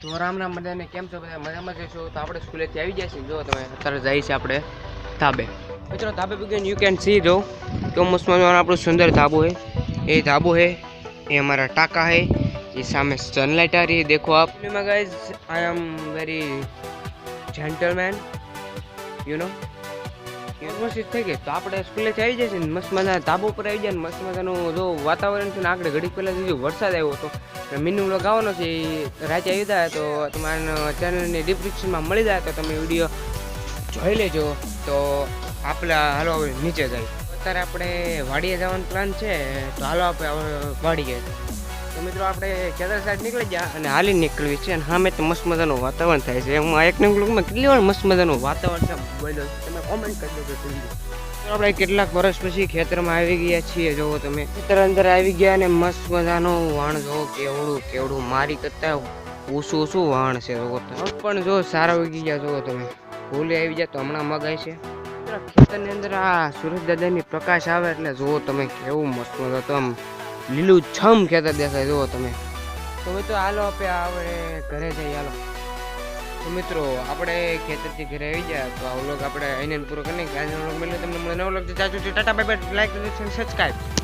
તો રામ રામ બધાને કેમ છો બધા? મજામાં જશો તો આપણે સ્કૂલેથી આવી જાય છે જો તમે અત્યારે જાય છે આપણે ધાબે. મિત્રો, ધાબે બગીન યુ કેન સી જો. ચોમાસમાં આપણું સુંદર ધાબો હે એ ધાબો હે એ અમારા ટાંકા હે એ સામે સનલાઇટ આ રહી દેખો આપ. Guys I am very gentleman you know university થઈ ગઈ. તો આપણે સ્કૂલે આવી જશે ને. મસ્ત મજા ધાબો ઉપર આવી જાય ને. મસ્ત મજાનું જો વાતાવરણ છે ને. આગળ ઘડીક પહેલાં જો વરસાદ આવ્યો હતો. મિનુ વ્લોગ આવવાનો છે. એ રાતે આવી જાય તો તમારા ચેનલની ડિસ્ક્રિપ્શનમાં મળી જાય તો તમે વીડિયો જોઈ લેજો. તો આપણે હાલો નીચે જાય અત્યારે આપણે વાડીએ જવાનો પ્લાન છે. તો હાલો આપણે વાડીએ મિત્રો આપણે ખેતર સાઈડ નીકળી ગયા અને હાલી નીકળવી છે અને સામે તો મસ્ત મજાનું વાતાવરણ થાય છે. હું એક વ્લોગમાં કેટલી વાર મસ્ત મજાનું વાતાવરણ છે બોલ્યો તમે કોમેન્ટ કરજો કે આપણે કેટલાક વર્ષ પછી ખેતરમાં આવી ગયા છીએ. જોવો તમે. ખેતર અંદર આવી ગયા અને મસ્ત મજાનો વાણ જોવો કેવડું કેવડું. મારી કરતા ઓછું ઓછું વાણ છે જોવો તમે પણ જો સારા ઉગી ગયા જોવો તમે. ભૂલી આવી જાય તો હમણાં મગાય છે. ખેતરની અંદર આ સુરજ દાદાની પ્રકાશ આવે એટલે જુઓ તમે કેવું મસ્ત મજા આમ લીલું છમ ખેતર દેખાય, જુઓ તમે. તો મિત્રો, હાલો આપણે આપણે ઘરે જઈએ, હાલો. તો મિત્રો, આપણે ખેતરથી ઘરે આવી ગયા, તો આ વ્લોગ આપણે અહીં પૂરો કરી નાખીએ. આજનો વ્લોગ મળ્યો તમને મળે નવો વ્લોગ. છે tata bye bye like subscribe